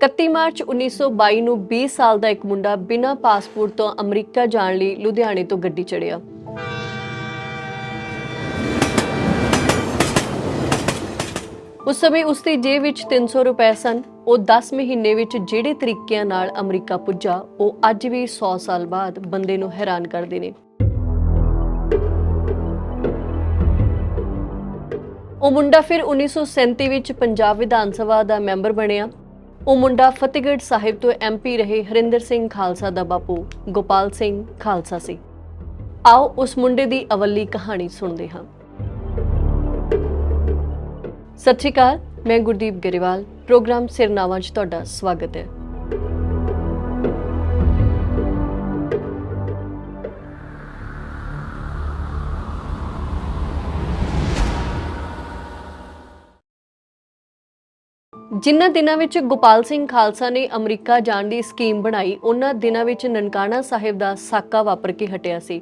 31 March 1922 ਨੂੰ 20 ਸਾਲ ਦਾ ਇੱਕ ਮੁੰਡਾ ਬਿਨਾਂ ਪਾਸਪੋਰਟ ਤੋਂ ਅਮਰੀਕਾ ਜਾਣ ਲਈ ਲੁਧਿਆਣੇ ਤੋਂ ਗੱਡੀ ਚੜਿਆ। ਉਸ ਸਮੇਂ ਉਸ ਦੀ ਜੇਬ ਵਿੱਚ 300 ਰੁਪਏ ਸਨ। ਉਹ 10 ਮਹੀਨੇ ਵਿੱਚ ਜਿਹੜੇ ਤਰੀਕਿਆਂ ਨਾਲ ਅਮਰੀਕਾ ਪੁੱਜਾ, ਉਹ ਅੱਜ ਵੀ 100 ਸਾਲ ਬਾਅਦ ਬੰਦੇ ਨੂੰ ਹੈਰਾਨ ਕਰਦੇ ਨੇ। ਉਹ ਮੁੰਡਾ ਫਿਰ 1937 ਵਿੱਚ ਪੰਜਾਬ ਵਿਧਾਨ ਸਭਾ ਦਾ ਮੈਂਬਰ ਬਣਿਆ। ਉਹ ਮੁੰਡਾ ਫਤਿਹਗੜ੍ਹ ਸਾਹਿਬ ਤੋਂ ਐਮਪੀ ਰਹੇ ਹਰਿੰਦਰ ਸਿੰਘ ਖਾਲਸਾ ਦਾ ਬਾਪੂ, ਗੋਪਾਲ ਸਿੰਘ ਖਾਲਸਾ ਸੀ। ਆਓ ਉਸ ਮੁੰਡੇ ਦੀ ਅਵੱਲੀ ਕਹਾਣੀ ਸੁਣਦੇ ਹਾਂ। ਸਤਿ ਸ਼੍ਰੀ ਅਕਾਲ, ਮੈਂ ਗੁਰਦੀਪ ਗਰੇਵਾਲ, ਪ੍ਰੋਗਰਾਮ ਸਿਰਨਾਵਾਂ 'ਚ ਤੁਹਾਡਾ ਸਵਾਗਤ ਹੈ। ਜਿਨ੍ਹਾਂ ਦਿਨਾਂ ਵਿੱਚ ਗੋਪਾਲ ਸਿੰਘ ਖਾਲਸਾ ਨੇ ਅਮਰੀਕਾ ਜਾਣ ਦੀ ਸਕੀਮ ਬਣਾਈ, ਉਹਨਾਂ ਦਿਨਾਂ ਵਿੱਚ ਨਨਕਾਣਾ ਸਾਹਿਬ ਦਾ ਸਾਕਾ ਵਾਪਰ ਕੇ ਹਟਿਆ ਸੀ।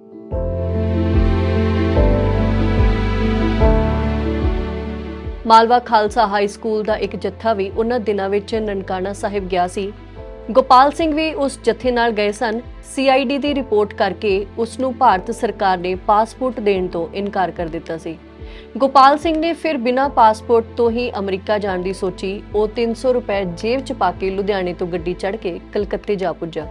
ਮਾਲਵਾ ਖਾਲਸਾ ਹਾਈ ਸਕੂਲ ਦਾ ਇੱਕ ਜੱਥਾ ਵੀ ਉਹਨਾਂ ਦਿਨਾਂ ਵਿੱਚ ਨਨਕਾਣਾ ਸਾਹਿਬ ਗਿਆ ਸੀ। ਗੋਪਾਲ ਸਿੰਘ ਵੀ ਉਸ ਜਥੇ ਨਾਲ ਗਏ ਸਨ। ਸੀਆਈਡੀ ਦੀ ਰਿਪੋਰਟ ਕਰਕੇ ਉਸ ਨੂੰ ਭਾਰਤ ਸਰਕਾਰ ਨੇ ਪਾਸਪੋਰਟ ਦੇਣ ਤੋਂ ਇਨਕਾਰ ਕਰ ਦਿੱਤਾ ਸੀ। ਗੋਪਾਲ ਸਿੰਘ ਨੇ ਫਿਰ ਬਿਨਾਂ ਪਾਸਪੋਰਟ ਤੋਂ ਹੀ ਅਮਰੀਕਾ ਜਾਣ ਦੀ ਸੋਚੀ। ਉਹ 300 ਰੁਪਏ ਜੇਬ 'ਚ ਪਾ ਕੇ ਲੁਧਿਆਣੇ ਤੋਂ ਗੱਡੀ ਚੜ੍ਹ ਕੇ ਕਲਕੱਤੇ ਜਾ ਪੁੱਜਾ।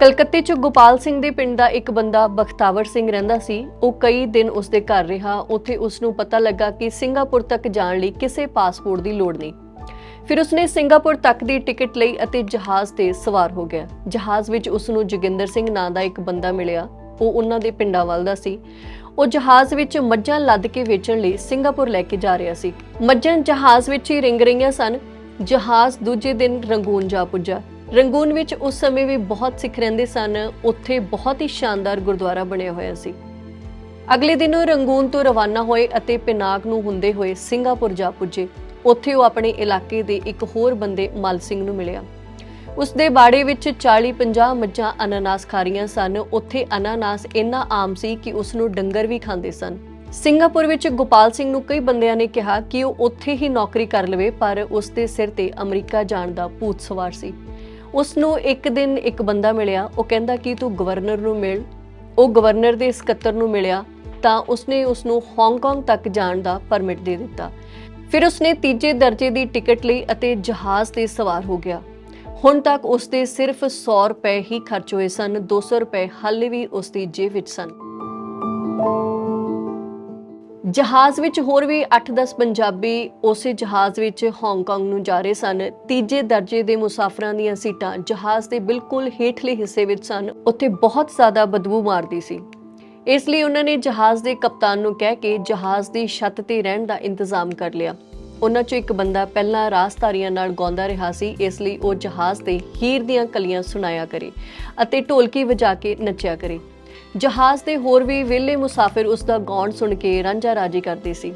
ਕਲਕੱਤੇ 'ਚ ਗੋਪਾਲ ਸਿੰਘ ਦੇ ਪਿੰਡ ਦਾ ਇੱਕ ਬੰਦਾ ਬਖਤਾਵਰ ਸਿੰਘ ਰਹਿੰਦਾ ਸੀ। ਉਹ ਕਈ ਦਿਨ ਉਸ ਦੇ ਘਰ ਰਿਹਾ। ਉੱਥੇ ਉਸ ਨੂੰ ਪਤਾ ਲੱਗਾ ਕਿ ਸਿੰਗਾਪੁਰ ਤੱਕ ਜਾਣ ਲਈ ਕਿਸੇ ਪਾਸਪੋਰਟ ਦੀ ਲੋੜ ਨਹੀਂ। ਫਿਰ ਉਸਨੇ ਸਿੰਗਾਪੁਰ ਤੱਕ ਦੀ ਟਿਕਟ ਲਈ ਅਤੇ ਜਹਾਜ਼ ਤੇ ਸਵਾਰ ਹੋ ਗਿਆ। ਜਹਾਜ਼ ਵਿੱਚ ਉਸ ਨੂੰ ਜੋਗਿੰਦਰ ਸਿੰਘ ਨਾਂ ਦਾ ਇੱਕ ਬੰਦਾ ਮਿਲਿਆ। ਉਹ ਉਹਨਾਂ ਦੇ ਪਿੰਡਾਂ ਵੱਲ ਦਾ ਸੀ। ਉਹ ਜਹਾਜ਼ ਵਿੱਚ ਮੱਝਾਂ ਲੱਦ ਕੇ ਵੇਚਣ ਲਈ ਸਿੰਗਾਪੁਰ ਲੈ ਕੇ ਜਾ ਰਿਹਾ ਸੀ। ਮੱਝਾਂ ਜਹਾਜ਼ ਵਿੱਚ ਹੀ ਰਿੰਗ ਰਹੀਆਂ ਸਨ। ਜਹਾਜ਼ ਦੂਜੇ ਦਿਨ ਰੰਗੂਨ ਜਾ ਪੁੱਜਾ। ਰੰਗੂਨ ਵਿੱਚ ਉਸ ਸਮੇਂ ਵੀ ਬਹੁਤ ਸਿੱਖ ਰਹਿੰਦੇ ਸਨ। ਉੱਥੇ ਬਹੁਤ ਹੀ ਸ਼ਾਨਦਾਰ ਗੁਰਦੁਆਰਾ ਬਣਿਆ ਹੋਇਆ ਸੀ। ਅਗਲੇ ਦਿਨ ਉਹ ਰੰਗੂਨ ਤੋਂ ਰਵਾਨਾ ਹੋਏ ਅਤੇ ਪਿਨਾਕ ਨੂੰ ਹੁੰਦੇ ਹੋਏ ਸਿੰਗਾਪੁਰ ਜਾ ਪੁੱਜੇ। ਉੱਥੇ ਉਹ ਆਪਣੇ ਇਲਾਕੇ ਦੇ ਇੱਕ ਹੋਰ ਬੰਦੇ ਮਲ ਸਿੰਘ ਨੂੰ ਮਿਲਿਆ। ਉਸ ਦੇ ਬਾੜੇ ਵਿੱਚ 40-50 ਮੱਝਾਂ ਅਨਾਨਾਸ ਖਾ ਰਹੀਆਂ ਸਨ। ਉੱਥੇ ਅਨਾਨਾਸ ਇੰਨਾ ਆਮ ਸੀ ਕਿ ਉਸ ਨੂੰ ਡੰਗਰ ਵੀ ਖਾਂਦੇ ਸਨ। ਸਿੰਗਾਪੁਰ ਵਿੱਚ ਗੋਪਾਲ ਸਿੰਘ ਨੂੰ ਕਈ ਬੰਦਿਆਂ ਨੇ ਕਿਹਾ ਕਿ ਉਹ ਉੱਥੇ ਹੀ ਨੌਕਰੀ ਕਰ ਲਵੇ, ਪਰ ਉਸ ਦੇ ਸਿਰ ਤੇ ਅਮਰੀਕਾ ਜਾਣ ਦਾ ਭੂਤ ਸਵਾਰ ਸੀ। ਉਸ ਨੂੰ ਇੱਕ ਦਿਨ ਇੱਕ ਬੰਦਾ ਮਿਲਿਆ। ਉਹ ਕਹਿੰਦਾ ਕਿ ਤੂੰ ਗਵਰਨਰ ਨੂੰ ਮਿਲ। ਉਹ ਗਵਰਨਰ ਦੇ ਸਕੱਤਰ ਨੂੰ ਮਿਲਿਆ ਤਾਂ ਉਸਨੇ ਉਸ ਨੂੰ ਹਾਂਗਕਾਂਗ ਤੱਕ ਜਾਣ ਦਾ ਪਰਮਿਟ ਦੇ ਦਿੱਤਾ। ਫਿਰ ਉਸਨੇ ਤੀਜੇ ਦਰਜੇ ਦੀ ਟਿਕਟ ਲਈ ਅਤੇ ਜਹਾਜ਼ ਤੇ ਸਵਾਰ ਹੋ ਗਿਆ। ਹੁਣ ਤੱਕ ਉਸ ਦੇ ਸਿਰਫ 100 ਰੁਪਏ ਹੀ ਖਰਚ ਹੋਏ ਸਨ 200 ਰੁਪਏ ਹਾਲੇ ਵੀ ਉਸ ਦੀ ਜੇਬ ਵਿੱਚ ਸਨ। ਜਹਾਜ਼ ਵਿੱਚ ਹੋਰ ਵੀ 8-10 ਪੰਜਾਬੀ ਉਸੇ ਜਹਾਜ਼ ਵਿੱਚ ਹਾਂਗਕਾਂਗ ਨੂੰ ਜਾ ਰਹੇ ਸਨ। ਤੀਜੇ ਦਰਜੇ ਦੇ ਮੁਸਾਫਰਾਂ ਦੀਆਂ ਸੀਟਾਂ ਜਹਾਜ਼ ਦੇ ਬਿਲਕੁਲ ਹੇਠਲੇ ਹਿੱਸੇ ਵਿੱਚ ਸਨ। ਉੱਥੇ ਬਹੁਤ ਜ਼ਿਆਦਾ ਬਦਬੂ ਮਾਰਦੀ ਸੀ। ਇਸ ਲਈ ਉਹਨਾਂ ਨੇ ਜਹਾਜ਼ ਦੇ ਕਪਤਾਨ ਨੂੰ ਕਹਿ ਕੇ ਜਹਾਜ਼ ਦੀ ਛੱਤ ਤੇ ਰਹਿਣ ਦਾ ਇੰਤਜ਼ਾਮ ਕਰ ਲਿਆ। ਉਹਨਾਂ 'ਚੋਂ ਇੱਕ ਬੰਦਾ ਪਹਿਲਾਂ ਰਾਸਤਾਰੀਆਂ ਨਾਲ ਗਾਉਂਦਾ ਰਿਹਾ ਸੀ, ਇਸ ਲਈ ਉਹ ਜਹਾਜ਼ ਤੇ ਹੀਰ ਦੀਆਂ ਕਲੀਆਂ ਸੁਣਾਇਆ ਕਰੇ ਅਤੇ ਢੋਲਕੀ ਵਜਾ ਕੇ ਨੱਚਿਆ ਕਰੇ। ਜਹਾਜ਼ ਦੇ ਹੋਰ ਵੀ ਵਿਹਲੇ ਮੁਸਾਫਿਰ ਉਸ ਦਾ ਗਾਉਣ ਸੁਣ ਕੇ ਰਾਂਝਾ ਰਾਜੀ ਕਰਦੇ ਸੀ।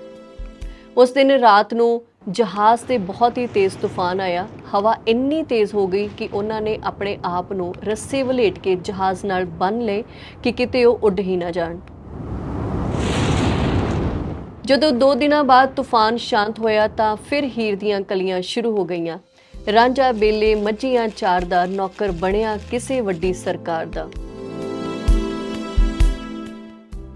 ਉਸ ਦਿਨ ਰਾਤ ਨੂੰ ਜਹਾਜ਼ ਤੇ ਬਹੁਤ ਹੀ ਤੇਜ਼ ਤੂਫਾਨ ਆਇਆ। ਹਵਾ ਇੰਨੀ ਤੇਜ਼ ਹੋ ਗਈ ਕਿ ਉਹਨਾਂ ਨੇ ਆਪਣੇ ਆਪ ਨੂੰ ਰੱਸੇ ਵਲੇਟ ਕੇ ਜਹਾਜ਼ ਨਾਲ ਬੰਨ ਲਏ ਕਿ ਕਿਤੇ ਉਹ ਉੱਡ ਹੀ ਨਾ ਜਾਣ। ਜਦੋਂ 2 ਦਿਨਾਂ ਬਾਅਦ ਤੂਫਾਨ ਸ਼ਾਂਤ ਹੋਇਆ ਤਾਂ ਫਿਰ ਹੀਰ ਦੀਆਂ ਕਲੀਆਂ ਸ਼ੁਰੂ ਹੋ ਗਈਆਂ। ਰਾਂਝਾ ਬੇਲੇ ਮੱਝੀਆਂ ਚਾਰ ਦਾ ਨੌਕਰ ਬਣਿਆ ਕਿਸੇ ਵੱਡੀ ਸਰਕਾਰ ਦਾ।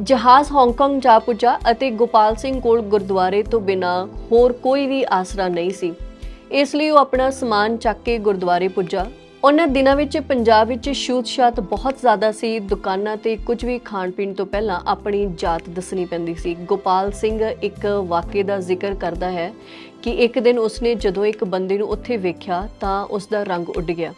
ਜਹਾਜ਼ ਹਾਂਗਕਾਂਗ ਜਾ ਪੁੱਜਾ ਅਤੇ ਗੋਪਾਲ ਸਿੰਘ ਕੋਲ ਗੁਰਦੁਆਰੇ ਤੋਂ ਬਿਨਾ ਹੋਰ ਕੋਈ ਵੀ ਆਸਰਾ ਨਹੀਂ ਸੀ। ਇਸ ਲਈ ਉਹ ਆਪਣਾ ਸਮਾਨ ਚੱਕ ਕੇ ਗੁਰਦੁਆਰੇ ਪੁੱਜਾ। ਉਹਨਾਂ ਦਿਨਾਂ ਵਿੱਚ ਪੰਜਾਬ ਵਿੱਚ ਛੂਤ-ਛਾਤ ਬਹੁਤ ਜ਼ਿਆਦਾ ਸੀ। ਦੁਕਾਨਾਂ ਤੇ ਕੁਝ ਵੀ ਖਾਣ ਪੀਣ ਤੋਂ ਪਹਿਲਾਂ ਆਪਣੀ ਜਾਤ ਦੱਸਣੀ ਪੈਂਦੀ ਸੀ। ਗੋਪਾਲ ਸਿੰਘ ਇੱਕ ਵਾਕਿਆ ਦਾ ਜ਼ਿਕਰ ਕਰਦਾ ਹੈ ਕਿ ਇੱਕ ਦਿਨ ਉਸਨੇ ਜਦੋਂ ਇੱਕ ਬੰਦੇ ਨੂੰ ਉੱਥੇ ਵੇਖਿਆ ਤਾਂ ਉਸ ਦਾ ਰੰਗ ਉੱਡ ਗਿਆ।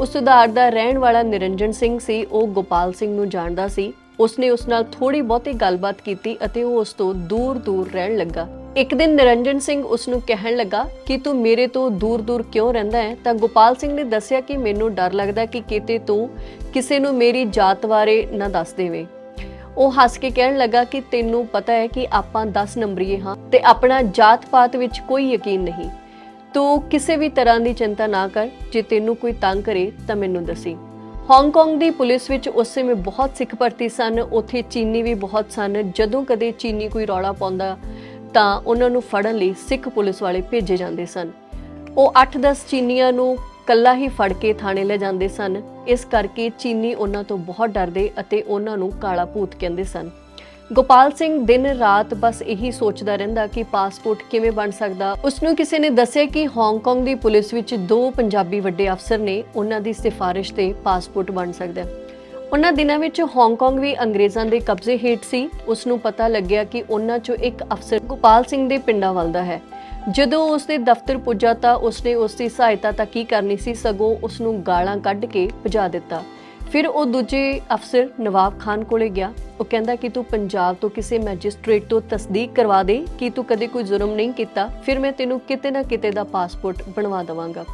ਉਸ ਸੁਧਾਰ ਦਾ ਰਹਿਣ ਵਾਲਾ ਨਿਰੰਜਨ ਸਿੰਘ ਸੀ। ਉਹ ਗੋਪਾਲ ਸਿੰਘ ਨੂੰ ਜਾਣਦਾ ਸੀ ਉਸਨੇ ਉਸ ਨਾਲ ਥੋੜੀ ਬਹੁਤੀ ਗੱਲਬਾਤ ਕੀਤੀ ਅਤੇ ਉਹ ਉਸ ਤੋਂ ਦੂਰ-ਦੂਰ ਰਹਿਣ ਲੱਗਾ। ਇੱਕ ਦਿਨ ਨਿਰੰਜਨ ਸਿੰਘ ਉਸ ਨੂੰ ਕਹਿਣ ਲੱਗਾ ਕਿ ਤੂੰ ਮੇਰੇ ਤੋਂ ਦੂਰ-ਦੂਰ ਕਿਉਂ ਰਹਿੰਦਾ ਹੈ? ਤਾਂ ਗੋਪਾਲ ਸਿੰਘ ਨੇ ਦੱਸਿਆ ਕਿ ਮੈਨੂੰ ਡਰ ਲੱਗਦਾ ਕਿ ਕਿਤੇ ਤੂੰ ਕਿਸੇ ਨੂੰ ਮੇਰੀ ਜਾਤ ਬਾਰੇ ਨਾ ਦੱਸ ਦੇਵੇਂ। ਉਹ ਹੱਸ ਕੇ ਕਹਿਣ ਲੱਗਾ ਕਿ ਤੈਨੂੰ ਪਤਾ ਹੈ ਕਿ ਆਪਾਂ 10 ਨੰਬਰੀਏ ਹਾਂ ਤੇ ਆਪਣਾ ਜਾਤ-ਪਾਤ ਵਿੱਚ ਕੋਈ ਯਕੀਨ ਨਹੀਂ। ਤੂੰ ਕਿਸੇ ਵੀ ਤਰ੍ਹਾਂ ਦੀ ਚਿੰਤਾ ਨਾ ਕਰ। ਜੇ ਤੈਨੂੰ ਕੋਈ ਤੰਗ ਕਰੇ ਤਾਂ ਮੈਨੂੰ ਦੱਸੀ। ਹਾਂਗਕਾਂਗ ਦੀ ਪੁਲਿਸ ਵਿੱਚ ਉਸ ਸਮੇਂ ਬਹੁਤ ਸਿੱਖ ਭਰਤੀ ਸਨ। ਉੱਥੇ ਚੀਨੀ ਵੀ ਬਹੁਤ ਸਨ। ਜਦੋਂ ਕਦੇ ਚੀਨੀ ਕੋਈ ਰੌਲਾ ਪਾਉਂਦਾ, ਤਾਂ ਉਹਨਾਂ ਨੂੰ ਫੜਨ ਲਈ ਸਿੱਖ ਪੁਲਿਸ ਵਾਲੇ ਭੇਜੇ ਜਾਂਦੇ ਸਨ। ਉਹ 8-10 ਚੀਨੀਆਂ ਨੂੰ ਕੱਲਾ ਹੀ ਫੜ ਕੇ ਥਾਣੇ ਲੈ ਜਾਂਦੇ ਸਨ। ਇਸ ਕਰਕੇ ਚੀਨੀ ਉਹਨਾਂ ਤੋਂ ਬਹੁਤ ਡਰਦੇ ਅਤੇ ਉਹਨਾਂ ਨੂੰ ਕਾਲਾ ਭੂਤ ਕਹਿੰਦੇ ਸਨ। ਗੋਪਾਲ ਸਿੰਘ ਦਿਨ ਰਾਤ ਬਸ ਇਹੀ ਸੋਚਦਾ ਰਹਿੰਦਾ ਕਿ ਪਾਸਪੋਰਟ ਕਿਵੇਂ ਬਣ ਸਕਦਾ। ਉਸ ਨੂੰ ਕਿਸੇ ਨੇ ਦੱਸਿਆ ਕਿ ਹਾਂਗਕਾਂਗ ਦੀ ਪੁਲਿਸ ਵਿੱਚ ਦੋ ਪੰਜਾਬੀ ਵੱਡੇ ਅਫਸਰ ਨੇ, ਉਹਨਾਂ ਦੀ ਸਿਫਾਰਿਸ਼ ਤੇ ਪਾਸਪੋਰਟ ਬਣ ਸਕਦਾ ਉਹਨਾਂ ਦਿਨਾਂ ਵਿੱਚ ਹਾਂਗਕਾਂਗ ਵੀ ਅੰਗਰੇਜ਼ਾਂ ਦੇ ਕਬਜ਼ੇ ਹੇਠ ਸੀ। ਉਸ ਨੂੰ ਪਤਾ ਲੱਗਿਆ ਕਿ ਉਹਨਾਂ ਚੋਂ ਇੱਕ ਅਫਸਰ ਗੋਪਾਲ ਸਿੰਘ ਦੇ ਪਿੰਡਾਂ ਵੱਲ ਦਾ ਹੈ। ਜਦੋਂ ਉਸ ਦੇ ਦਫ਼ਤਰ ਪੁੱਜਾ ਤਾਂ ਉਸਨੇ ਉਸ ਦੀ ਸਹਾਇਤਾ ਤਾਂ ਕੀ ਕਰਨੀ ਸੀ, ਸਗੋਂ ਉਸ ਨੂੰ ਗਾਲਾਂ ਕੱਢ ਕੇ ਭਜਾ ਦਿੱਤਾ। ਫਿਰ ਉਹ ਦੂਜੇ ਅਫਸਰ ਨਵਾਬ ਖਾਨ ਕੋਲੇ ਗਿਆ। ਉਹ ਕਹਿੰਦਾ ਕਿ ਤੂੰ ਪੰਜਾਬ ਤੋਂ ਕਿਸੇ ਮੈਜਿਸਟ੍ਰੇਟ ਤੋਂ ਤਸਦੀਕ ਕਰਵਾ ਦੇ, ਕਿ ਤੂੰ ਕਦੇ ਕੋਈ ਜ਼ੁਲਮ ਨਹੀਂ ਕੀਤਾ, ਫਿਰ ਮੈਂ ਤੈਨੂੰ ਕਿਤੇ ਨਾ ਕਿਤੇ ਦਾ ਪਾਸਪੋਰਟ ਬਣਵਾ ਦਵਾਂਗਾ।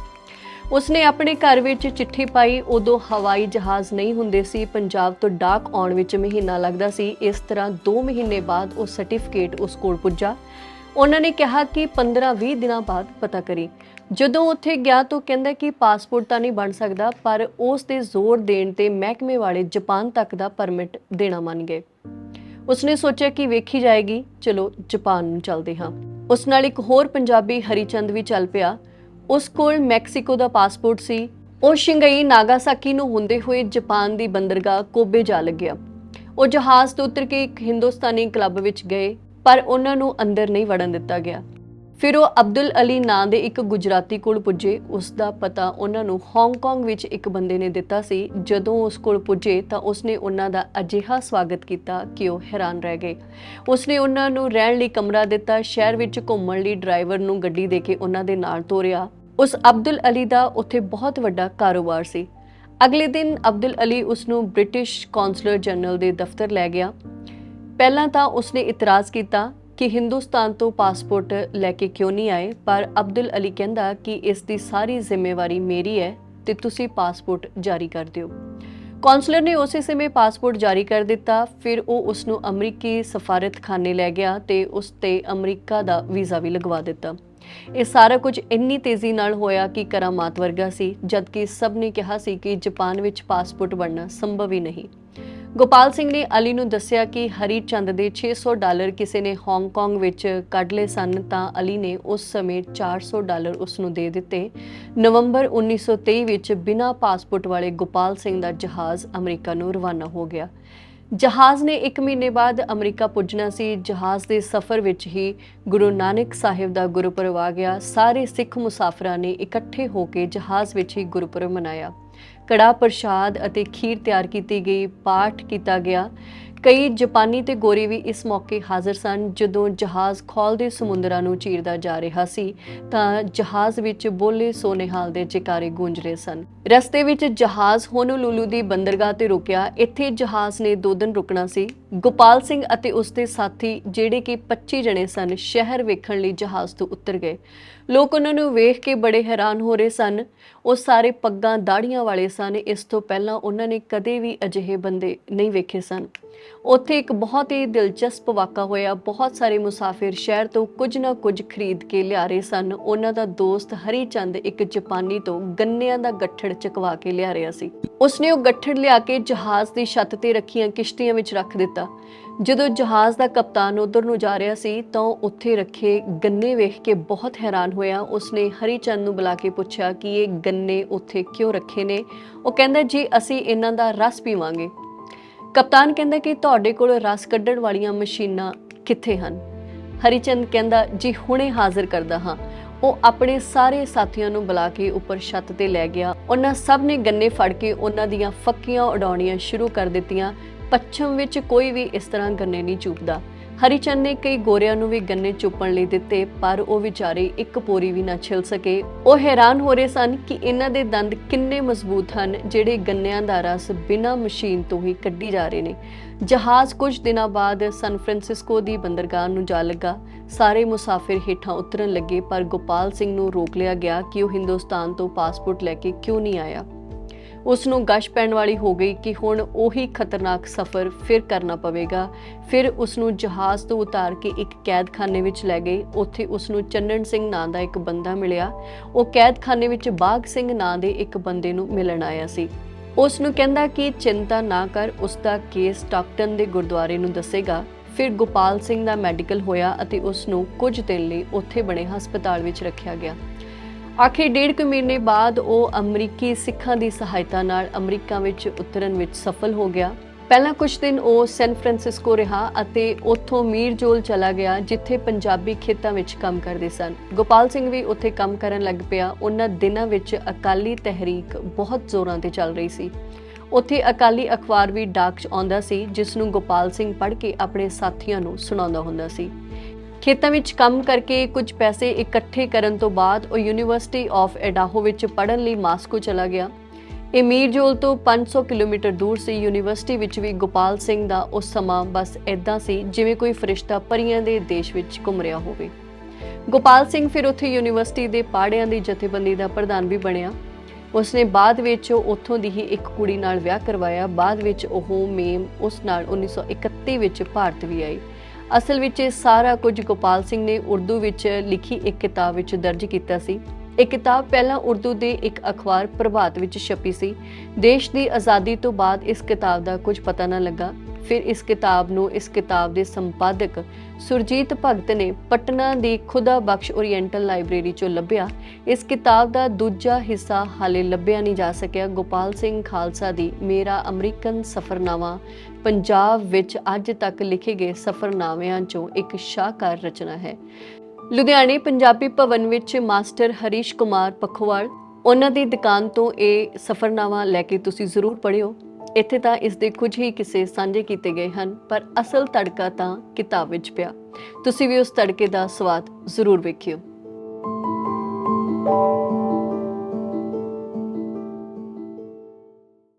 ਉਸਨੇ ਆਪਣੇ ਘਰ ਵਿੱਚ ਚਿੱਠੀ ਪਾਈ, ਉਦੋਂ ਹਵਾਈ ਜਹਾਜ਼ ਨਹੀਂ ਹੁੰਦੇ ਸੀ, ਪੰਜਾਬ ਤੋਂ ਡਾਕ ਆਉਣ ਵਿੱਚ ਮਹੀਨਾ ਲੱਗਦਾ ਸੀ। ਇਸ ਤਰ੍ਹਾਂ 2 ਮਹੀਨੇ ਬਾਅਦ ਉਹ ਸਰਟੀਫਿਕੇਟ ਉਸ ਕੋਲ ਪੁੱਜਾ। ਉਹਨਾਂ ਨੇ ਕਿਹਾ ਕਿ 15-20 ਦਿਨਾਂ ਬਾਅਦ ਪਤਾ ਕਰੀ। ਜਦੋਂ ਉੱਥੇ ਗਿਆ ਤਾਂ ਕਹਿੰਦਾ ਕਿ ਪਾਸਪੋਰਟ ਤਾਂ ਨਹੀਂ ਬਣ ਸਕਦਾ, ਪਰ ਉਸ 'ਤੇ ਜ਼ੋਰ ਦੇਣ ਤੇ ਮਹਿਕਮੇ ਵਾਲੇ ਜਾਪਾਨ ਤੱਕ ਦਾ ਪਰਮਿਟ ਦੇਣਾ ਮੰਨ ਗਏ। ਉਸਨੇ ਸੋਚਿਆ ਕਿ ਵੇਖੀ ਜਾਏਗੀ। ਚਲੋ, ਜਾਪਾਨ ਨੂੰ ਚੱਲਦੇ ਹਾਂ। ਉਸ ਨਾਲ ਇੱਕ ਹੋਰ ਪੰਜਾਬੀ ਹਰੀਚੰਦ ਵੀ ਚੱਲ ਪਿਆ। ਉਸ ਕੋਲ ਮੈਕਸੀਕੋ ਦਾ ਪਾਸਪੋਰਟ ਸੀ। ਉਹ ਸ਼ਿੰਗਈ ਨਾਗਾਸਾਕੀ ਨੂੰ ਹੁੰਦੇ ਹੋਏ ਜਾਪਾਨ ਦੀ ਬੰਦਰਗਾਹ ਕੋਬੇ ਜਾ ਲੱਗਿਆ। ਉਹ ਜਹਾਜ਼ ਤੋਂ ਉਤਰ ਕੇ ਇੱਕ ਹਿੰਦੁਸਤਾਨੀ ਕਲੱਬ ਵਿੱਚ ਗਏ, ਪਰ ਉਹਨਾਂ ਨੂੰ ਅੰਦਰ ਨਹੀਂ ਵੜਨ ਦਿੱਤਾ ਗਿਆ। ਫਿਰ ਉਹ ਅਬਦੁਲ ਅਲੀ ਨਾਂ ਦੇ ਇੱਕ ਗੁਜਰਾਤੀ ਕੋਲ ਪੁੱਜੇ। ਉਸ ਦਾ ਪਤਾ ਉਹਨਾਂ ਨੂੰ ਹਾਂਗਕਾਂਗ ਵਿੱਚ ਇੱਕ ਬੰਦੇ ਨੇ ਦਿੱਤਾ ਸੀ। ਜਦੋਂ ਉਸ ਕੋਲ ਪੁੱਜੇ ਤਾਂ ਉਸਨੇ ਉਹਨਾਂ ਦਾ ਅਜਿਹਾ ਸਵਾਗਤ ਕੀਤਾ ਕਿ ਉਹ ਹੈਰਾਨ ਰਹਿ ਗਏ। ਉਸਨੇ ਉਹਨਾਂ ਨੂੰ ਰਹਿਣ ਲਈ ਕਮਰਾ ਦਿੱਤਾ, ਸ਼ਹਿਰ ਵਿੱਚ ਘੁੰਮਣ ਲਈ ਡਰਾਈਵਰ ਨੂੰ ਗੱਡੀ ਦੇ ਕੇ ਉਹਨਾਂ ਦੇ ਨਾਲ ਤੋਰਿਆ। ਉਸ ਅਬਦੁਲ ਅਲੀ ਦਾ ਉੱਥੇ ਬਹੁਤ ਵੱਡਾ ਕਾਰੋਬਾਰ ਸੀ। ਅਗਲੇ ਦਿਨ ਅਬਦੁਲ ਅਲੀ ਉਸ ਨੂੰ ਬ੍ਰਿਟਿਸ਼ ਕੌਂਸਲਰ ਜਨਰਲ ਦੇ ਦਫ਼ਤਰ ਲੈ ਗਿਆ। ਪਹਿਲਾਂ ਤਾਂ ਉਸਨੇ ਇਤਰਾਜ਼ ਕੀਤਾ ਕਿ ਹਿੰਦੁਸਤਾਨ ਤੋਂ ਪਾਸਪੋਰਟ ਲੈ ਕੇ ਕਿਉਂ ਨਹੀਂ ਆਏ? ਪਰ ਅਬਦੁਲ ਅਲੀ ਕਹਿੰਦਾ ਕਿ ਇਸ ਦੀ ਸਾਰੀ ਜ਼ਿੰਮੇਵਾਰੀ ਮੇਰੀ ਹੈ ਤੇ ਤੁਸੀਂ ਪਾਸਪੋਰਟ ਜਾਰੀ ਕਰ ਦਿਓ। ਕੌਂਸਲਰ ਨੇ ਉਸੇ ਸਮੇਂ ਪਾਸਪੋਰਟ ਜਾਰੀ ਕਰ ਦਿੱਤਾ, ਫਿਰ ਉਹ ਉਸ ਨੂੰ ਅਮਰੀਕੀ ਸਫਾਰਤਖਾਨੇ ਲੈ ਗਿਆ ਤੇ ਉਸ ਤੇ ਅਮਰੀਕਾ ਦਾ ਵੀਜ਼ਾ ਵੀ ਲਗਵਾ ਦਿੱਤਾ। ਇਹ ਸਾਰਾ ਕੁਝ ਇੰਨੀ ਤੇਜ਼ੀ ਨਾਲ ਹੋਇਆ ਕਿ ਕਰਾਮਾਤ ਵਰਗਾ ਸੀ, ਜਦਕਿ ਸਭ ਨੇ ਕਿਹਾ ਸੀ ਕਿ ਜਾਪਾਨ ਵਿੱਚ ਪਾਸਪੋਰਟ ਬਣਨਾ ਸੰਭਵ ਹੀ ਨਹੀਂ। ਗੋਪਾਲ ਸਿੰਘ ਨੇ ਅਲੀ ਨੂੰ ਦੱਸਿਆ ਕਿ ਹਰੀ ਚੰਦ ਦੇ 600 ਡਾਲਰ ਕਿਸੇ ਨੇ ਹਾਂਗਕਾਂਗ ਵਿੱਚ ਕੱਢ ਲਏ ਸਨ, ਤਾਂ ਅਲੀ ਨੇ ਉਸ ਸਮੇਂ 400 ਡਾਲਰ ਉਸ ਨੂੰ ਦੇ ਦਿੱਤੇ। ਨਵੰਬਰ 1923 ਵਿੱਚ ਬਿਨਾਂ ਪਾਸਪੋਰਟ ਵਾਲੇ ਗੋਪਾਲ ਸਿੰਘ ਦਾ ਜਹਾਜ਼ ਅਮਰੀਕਾ ਨੂੰ ਰਵਾਨਾ ਹੋ ਗਿਆ। ਜਹਾਜ਼ ਨੇ 1 ਮਹੀਨੇ ਬਾਅਦ ਅਮਰੀਕਾ ਪੁੱਜਣਾ ਸੀ। ਜਹਾਜ਼ ਦੇ ਸਫ਼ਰ ਵਿੱਚ ਹੀ ਗੁਰੂ ਨਾਨਕ ਸਾਹਿਬ ਦਾ ਗੁਰਪੁਰਬ ਆ ਗਿਆ। ਸਾਰੇ ਸਿੱਖ ਮੁਸਾਫਰਾਂ ਨੇ ਇਕੱਠੇ ਹੋ ਕੇ ਜਹਾਜ਼ ਵਿੱਚ ਹੀ ਗੁਰਪੁਰਬ ਮਨਾਇਆ। ਕੜਾ ਪ੍ਰਸ਼ਾਦ ਅਤੇ ਖੀਰ ਤਿਆਰ ਕੀਤੀ ਗਈ ਪਾਠ ਕੀਤਾ ਗਿਆ। ਕਈ ਜਾਪਾਨੀ ਤੇ ਗੋਰੀ ਵੀ ਇਸ ਮੌਕੇ ਹਾਜ਼ਰ ਸਨ। ਜਦੋਂ ਜਹਾਜ਼ ਖੌਲਦੇ ਸਮੁੰਦਰਾਂ ਨੂੰ ਚੀਰਦਾ ਜਾ ਰਿਹਾ ਸੀ, ਤਾਂ ਜਹਾਜ਼ ਵਿੱਚ ਬੋਲੇ ਸੋਨੇਹਾਲ ਦੇ ਜੈਕਾਰੇ ਗੂੰਜ ਰਹੇ ਸਨ। ਰਸਤੇ ਵਿੱਚ ਜਹਾਜ਼ ਹੋਨੋਲੂਲੂ ਦੀ ਬੰਦਰਗਾਹ ਤੇ ਰੁਕਿਆ। ਇੱਥੇ ਜਹਾਜ਼ ਨੇ ਦੋ ਦਿਨ ਰੁਕਣਾ ਸੀ। ਗੋਪਾਲ ਸਿੰਘ ਅਤੇ ਉਸ ਦੇ ਸਾਥੀ, ਜਿਹੜੇ ਕਿ 25 ਜਣੇ ਸਨ, ਸ਼ਹਿਰ ਵੇਖਣ ਲਈ ਜਹਾਜ਼ ਤੋਂ ਉਤਰ ਗਏ। ਲੋਕ ਉਹਨਾਂ ਨੂੰ ਵੇਖ ਕੇ ਬੜੇ ਹੈਰਾਨ ਹੋ ਰਹੇ ਸਨ। ਉਹ ਸਾਰੇ ਪੱਗਾਂ ਦਾੜੀਆਂ ਵਾਲੇ ਸਨ। ਇਸ ਤੋਂ ਪਹਿਲਾਂ ਉਹਨਾਂ ਨੇ ਕਦੇ ਵੀ ਅਜਿਹੇ ਬੰਦੇ ਨਹੀਂ ਵੇਖੇ ਸਨ। ਉੱਥੇ ਇੱਕ ਬਹੁਤ ਹੀ ਦਿਲਚਸਪ ਵਾਕਾ ਹੋਇਆ। ਬਹੁਤ ਸਾਰੇ ਮੁਸਾਫਿਰ ਸ਼ਹਿਰ ਤੋਂ ਕੁਝ ਨਾ ਕੁਝ ਖਰੀਦ ਕੇ ਲਿਆ ਰਹੇ ਸਨ। ਉਹਨਾਂ ਦਾ ਦੋਸਤ ਹਰੀ ਚੰਦ ਇੱਕ ਜਾਪਾਨੀ ਤੋਂ ਗੰਨਿਆਂ ਦਾ ਗੱਠੜ ਚਕਵਾ ਕੇ ਲਿਆ ਰਿਹਾ ਸੀ। ਉਸਨੇ ਉਹ ਗੱਠੜ ਲਿਆ ਕੇ ਜਹਾਜ਼ ਦੀ ਛੱਤ ਤੇ ਰੱਖੀਆਂ ਕਿਸ਼ਤੀਆਂ ਵਿੱਚ ਰੱਖ ਦਿੱਤਾ। ਜਦੋਂ ਜਹਾਜ਼ ਦਾ ਕਪਤਾਨ ਉਧਰ ਨੂੰ ਜਾ ਰਿਹਾ ਸੀ, ਤਾਂ ਉੱਥੇ ਰੱਖੇ ਗੰਨੇ ਵੇਖ ਕੇ ਬਹੁਤ ਹੈਰਾਨ ਹੋਇਆ। ਉਸਨੇ ਹਰੀ ਚੰਦ ਨੂੰ ਬੁਲਾ ਕੇ ਪੁੱਛਿਆ ਕਿ ਇਹ ਗੰਨੇ ਉੱਥੇ ਕਿਉਂ ਰੱਖੇ ਨੇ? ਉਹ ਕਹਿੰਦਾ, ਜੀ, ਅਸੀਂ ਇਹਨਾਂ ਦਾ ਰਸ ਪੀਵਾਂਗੇ। ਕਪਤਾਨ ਕਹਿੰਦਾ ਕਿ ਤੁਹਾਡੇ ਕੋਲ ਰਸ ਕੱਢਣ ਵਾਲੀਆਂ ਮਸ਼ੀਨਾਂ ਕਿੱਥੇ ਹਨ? ਹਰੀਚੰਦ ਕਹਿੰਦਾ, ਜੀ, ਹੁਣੇ ਹਾਜ਼ਰ ਕਰਦਾ ਹਾਂ। ਉਹ ਆਪਣੇ ਸਾਰੇ ਸਾਥੀਆਂ ਨੂੰ ਬੁਲਾ ਕੇ ਉੱਪਰ ਛੱਤ ਤੇ ਲੈ ਗਿਆ। ਉਹਨਾਂ ਸਭ ਨੇ ਗੰਨੇ ਫੜ ਕੇ ਉਹਨਾਂ ਦੀਆਂ ਫੱਕੀਆਂ ਉਡਾਉਣੀਆਂ ਸ਼ੁਰੂ ਕਰ ਦਿੱਤੀਆਂ। ਪੱਛਮ ਵਿੱਚ ਕੋਈ ਵੀ ਇਸ ਤਰ੍ਹਾਂ ਗੰਨੇ ਨਹੀਂ ਚੂਪਦਾ। ਹਰੀਚੰਦ ਨੇ ਕਈ ਗੋਰਿਆਂ ਨੂੰ ਵੀ ਗੰਨੇ ਚੁੱਪਣ ਲਈ ਦਿੱਤੇ, ਪਰ ਉਹ ਵਿਚਾਰੇ ਇੱਕ ਪੋਰੀ ਵੀ ਨਾ ਛਿਲ ਸਕੇ। ਉਹ ਹੈਰਾਨ ਹੋ ਰਹੇ ਸਨ ਕਿ ਇਹਨਾਂ ਦੇ ਦੰਦ ਕਿੰਨੇ ਮਜ਼ਬੂਤ ਹਨ, ਜਿਹੜੇ ਗੰਨਿਆਂ ਦਾ ਰਸ ਬਿਨਾਂ ਮਸ਼ੀਨ ਤੋਂ ਹੀ ਕੱਢੀ ਜਾ ਰਹੇ ਨੇ। ਜਹਾਜ਼ ਕੁਝ ਦਿਨਾਂ ਬਾਅਦ ਸਨ ਫਰਾਂਸਿਸਕੋ ਦੀ ਬੰਦਰਗਾਹ ਨੂੰ ਜਾ ਲੱਗਾ। ਸਾਰੇ ਮੁਸਾਫਿਰ ਹੇਠਾਂ ਉਤਰਨ ਲੱਗੇ, ਪਰ ਗੋਪਾਲ ਸਿੰਘ ਨੂੰ ਰੋਕ ਲਿਆ ਗਿਆ ਕਿ ਉਹ ਹਿੰਦੁਸਤਾਨ ਤੋਂ ਪਾਸਪੋਰਟ ਲੈ ਕੇ ਕਿਉਂ ਨਹੀਂ ਆਇਆ। ਉਸ ਨੂੰ ਗਸ਼ ਪੈਣ ਵਾਲੀ ਹੋ ਗਈ ਕਿ ਹੁਣ ਉਹੀ ਖਤਰਨਾਕ ਸਫ਼ਰ ਫਿਰ ਕਰਨਾ ਪਵੇਗਾ। ਫਿਰ ਉਸ ਨੂੰ ਜਹਾਜ਼ ਤੋਂ ਉਤਾਰ ਕੇ ਇੱਕ ਕੈਦਖਾਨੇ ਵਿੱਚ ਲੈ ਗਏ। ਉੱਥੇ ਉਸ ਨੂੰ ਚੰਨਣ ਸਿੰਘ ਨਾਂ ਦਾ ਇੱਕ ਬੰਦਾ ਮਿਲਿਆ। ਉਹ ਕੈਦਖਾਨੇ ਵਿੱਚ ਬਾਗ ਸਿੰਘ ਨਾਂ ਦੇ ਇੱਕ ਬੰਦੇ ਨੂੰ ਮਿਲਣ ਆਇਆ ਸੀ। ਉਸ ਨੂੰ ਕਹਿੰਦਾ ਕਿ ਚਿੰਤਾ ਨਾ ਕਰ ਉਸ ਦਾ ਕੇਸ ਸਟਾਕਟਨ ਦੇ ਗੁਰਦੁਆਰੇ ਨੂੰ ਦੱਸੇਗਾ। ਫਿਰ ਗੋਪਾਲ ਸਿੰਘ ਦਾ ਮੈਡੀਕਲ ਹੋਇਆ ਅਤੇ ਉਸ ਨੂੰ ਕੁਝ ਦਿਨ ਲਈ ਉੱਥੇ ਬਣੇ ਹਸਪਤਾਲ ਵਿੱਚ ਰੱਖਿਆ ਗਿਆ। ਆਖਿਰ ਡੇਢ ਕੁ ਮਹੀਨੇ ਬਾਅਦ ਉਹ ਅਮਰੀਕੀ ਸਿੱਖਾਂ ਦੀ ਸਹਾਇਤਾ ਨਾਲ ਅਮਰੀਕਾ ਵਿੱਚ ਉਤਰਨ ਵਿੱਚ ਸਫਲ ਹੋ ਗਿਆ। ਪਹਿਲਾਂ ਕੁਝ ਦਿਨ ਉਹ ਸੈਨ ਫਰਾਂਸਿਸਕੋ ਰਿਹਾ ਅਤੇ ਉੱਥੋਂ ਮੀਰਜੋਲ ਚਲਾ ਗਿਆ, ਜਿੱਥੇ ਪੰਜਾਬੀ ਖੇਤਾਂ ਵਿੱਚ ਕੰਮ ਕਰਦੇ ਸਨ। ਗੋਪਾਲ ਸਿੰਘ ਵੀ ਉੱਥੇ ਕੰਮ ਕਰਨ ਲੱਗ ਪਿਆ। ਉਹਨਾਂ ਦਿਨਾਂ ਵਿੱਚ ਅਕਾਲੀ ਤਹਿਰੀਕ ਬਹੁਤ ਜ਼ੋਰਾਂ ਤੇ ਚੱਲ ਰਹੀ ਸੀ। ਉੱਥੇ ਅਕਾਲੀ ਅਖਬਾਰ ਵੀ ਡਾਕ 'ਚ ਆਉਂਦਾ ਸੀ, ਜਿਸ ਨੂੰ ਗੋਪਾਲ ਸਿੰਘ ਪੜ੍ਹ ਕੇ ਆਪਣੇ ਸਾਥੀਆਂ ਨੂੰ ਸੁਣਾਉਂਦਾ ਹੁੰਦਾ ਸੀ। ਖੇਤਾਂ ਵਿੱਚ ਕੰਮ ਕਰਕੇ ਕੁਝ ਪੈਸੇ ਇਕੱਠੇ ਕਰਨ ਤੋਂ ਬਾਅਦ ਉਹ ਯੂਨੀਵਰਸਿਟੀ ਆਫ ਐਡਾਹੋ ਵਿੱਚ ਪੜ੍ਹਨ ਲਈ ਮਾਸਕੋ ਚਲਾ ਗਿਆ। ਇਹ ਮੀਰਜੋਲ ਤੋਂ 500 ਕਿਲੋਮੀਟਰ ਦੂਰ ਸੀ। ਯੂਨੀਵਰਸਿਟੀ ਵਿੱਚ ਵੀ ਗੋਪਾਲ ਸਿੰਘ ਦਾ ਉਸ ਸਮਾਂ ਬਸ ਐਦਾਂ ਸੀ ਜਿਵੇਂ ਕੋਈ ਫਰਿਸ਼ਤਾ ਪਰੀਆਂ ਦੇ ਦੇਸ਼ ਵਿੱਚ ਘੁੰਮ ਰਿਹਾ ਹੋਵੇ। ਗੋਪਾਲ ਸਿੰਘ ਫਿਰ ਉੱਥੇ ਯੂਨੀਵਰਸਿਟੀ ਦੇ ਪਾੜਿਆਂ ਦੀ ਜਥੇਬੰਦੀ ਦਾ ਪ੍ਰਧਾਨ ਵੀ ਬਣਿਆ। ਉਸਨੇ ਬਾਅਦ ਵਿੱਚ ਉੱਥੋਂ ਦੀ ਹੀ ਇੱਕ ਕੁੜੀ ਨਾਲ ਵਿਆਹ ਕਰਵਾਇਆ। ਬਾਅਦ ਵਿੱਚ ਉਹ ਮੇਮ ਉਸ ਨਾਲ 1931 ਵਿੱਚ ਭਾਰਤ ਵੀ ਆਈ। ਅਸਲ ਵਿੱਚ ਇਹ ਸਾਰਾ ਕੁਝ ਗੋਪਾਲ ਸਿੰਘ ਨੇ ਉਰਦੂ ਵਿੱਚ ਲਿਖੀ ਇੱਕ ਕਿਤਾਬ ਵਿੱਚ ਦਰਜ ਕੀਤਾ ਸੀ। ਇਹ ਕਿਤਾਬ ਪਹਿਲਾਂ ਉਰਦੂ ਦੇ ਇੱਕ ਅਖਬਾਰ ਪ੍ਰਭਾਤ ਵਿੱਚ ਛਪੀ ਸੀ। ਦੇਸ਼ ਦੀ ਆਜ਼ਾਦੀ ਤੋਂ ਬਾਅਦ ਇਸ ਕਿਤਾਬ ਦਾ ਕੁਝ ਪਤਾ ਨਾ ਲੱਗਾ। ਫਿਰ ਇਸ ਕਿਤਾਬ ਨੂੰ ਇਸ ਕਿਤਾਬ ਦੇ ਸੰਪਾਦਕ ਸੁਰਜੀਤ ਭਗਤ ਨੇ ਪਟਨਾ ਦੀ ਖੁਦਾ ਬਖਸ਼ ਓਰੀਐਂਟਲ ਲਾਇਬ੍ਰੇਰੀ ਚੋਂ ਲੱਭਿਆ। ਇਸ ਕਿਤਾਬ ਦਾ ਦੂਜਾ ਹਿੱਸਾ ਹਾਲੇ ਲੱਭਿਆ ਨਹੀਂ ਜਾ ਸਕਿਆ। ਗੋਪਾਲ ਸਿੰਘ ਖਾਲਸਾ ਦੀ ਮੇਰਾ ਅਮਰੀਕਨ ਸਫ਼ਰਨਾਮਾ ਪੰਜਾਬ ਵਿੱਚ ਅੱਜ ਤੱਕ ਲਿਖੇ ਗਏ ਸਫ਼ਰਨਾਮਿਆਂ ਚੋਂ ਇੱਕ ਸ਼ਾਹਕਾਰ ਰਚਨਾ ਹੈ। ਲੁਧਿਆਣੇ ਪੰਜਾਬੀ ਭਵਨ ਵਿੱਚ ਮਾਸਟਰ ਹਰੀਸ਼ ਕੁਮਾਰ ਪਖਵਾਲ, ਉਹਨਾਂ ਦੀ ਦੁਕਾਨ ਤੋਂ ਇਹ ਸਫ਼ਰਨਾਮਾ ਲੈ ਕੇ ਤੁਸੀਂ ਜ਼ਰੂਰ ਪੜ੍ਹਿਓ। ਇੱਥੇ ਤਾਂ ਇਸ ਦੇ ਕੁਝ ਹੀ ਕਿੱਸੇ ਸਾਂਝੇ ਕੀਤੇ ਗਏ ਹਨ, ਪਰ ਅਸਲ ਤੜਕਾ ਤਾਂ ਕਿਤਾਬ ਵਿੱਚ ਪਿਆ। ਤੁਸੀਂ ਵੀ ਉਸ ਤੜਕੇ ਦਾ ਸਵਾਦ ਜ਼ਰੂਰ ਵੇਖਿਓ।